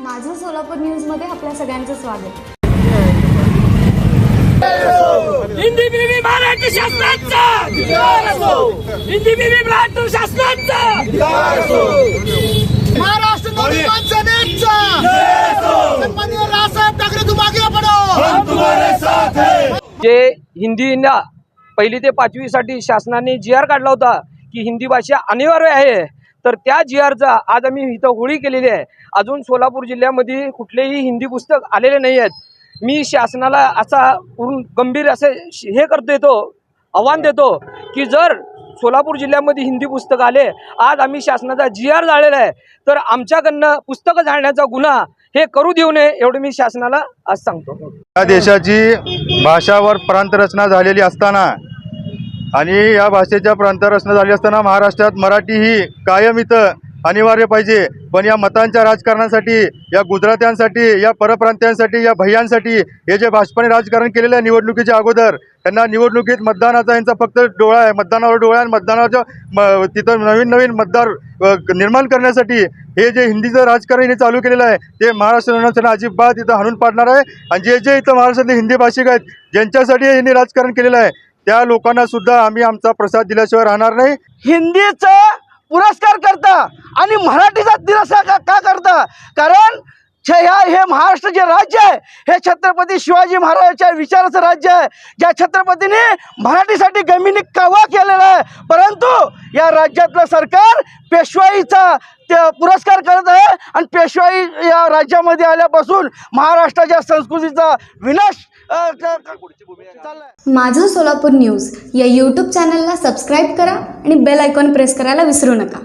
माझं सोलापूर न्यूजमध्ये आपल्या सगळ्यांचं स्वागत. हिंदी बीबी मराठी हिंदी बीबी मराठी महाराष्ट्र रावसाहेब ठाकरे तुम आगे जे हिंदीला पहिली ते पाचवीसाठी शासनाने जी आर काढला होता की हिंदी भाषा अनिवार्य आहे. तर त्या जी आरचा आज आम्ही इथं होळी केलेली आहे. अजून सोलापूर जिल्ह्यामध्ये कुठलेही हिंदी पुस्तक आलेले नाही आहेत. मी शासनाला असा गंभीर असे श- हे करत येतो आव्हान देतो की जर सोलापूर जिल्ह्यामध्ये हिंदी पुस्तक आले आज आम्ही शासनाचा जी आर जाळलेला आहे तर आमच्याकडनं पुस्तकं जाळण्याचा गुन्हा हे करू देऊ नये एवढं मी शासनाला आज सांगतो. या देशाची भाषावर प्रांतरचना झालेली असताना आणि या भाषेच्या प्रांतरचना झाली असताना महाराष्ट्रात मराठी ही कायम इथं अनिवार्य पाहिजे. पण या मतांच्या राजकारणासाठी या गुजरात्यांसाठी या परप्रांतीयांसाठी या भैयांसाठी हे जे भाजपाने राजकारण केलेलं आहे निवडणुकीच्या अगोदर त्यांना निवडणुकीत मतदानाचा यांचा फक्त डोळा आहे. मतदानावर डोळा आहे. आणि मतदानाच्या म- तिथं नवीन नवीन मतदार निर्माण करण्यासाठी हे जे हिंदीचं राजकारण हे चालू केलेलं आहे ते महाराष्ट्र नवसेना अजिबात इथं हाणून पाडणार आहे. आणि जे जे इथं महाराष्ट्रातले हिंदी भाषिक आहेत ज्यांच्यासाठी यांनी राजकारण केलेलं आहे त्या लोकांना सुद्धा आम्ही आमचा प्रसाद दिल्याशिवाय राहणार नाही. हिंदीचा पुरस्कार करता आणि मराठीचा दिलासा का का करता? कारण ह्या हे महाराष्ट्र जे राज्य आहे हे छत्रपती शिवाजी महाराजांच्या विचाराचं राज्य आहे ज्या छत्रपतीने मराठीसाठी गमिनी कावा केलेला आहे. परंतु या राज्यातलं सरकार पेशवाईचा ते पुरस्कार करत आहे आणि पेशवाई या राज्यामध्ये आल्यापासून महाराष्ट्राच्या संस्कृतीचा विनाश माझं सोलापूर न्यूज या यूट्यूब चॅनलला सबस्क्राईब करा आणि बेल आयकॉन प्रेस करायला विसरू नका.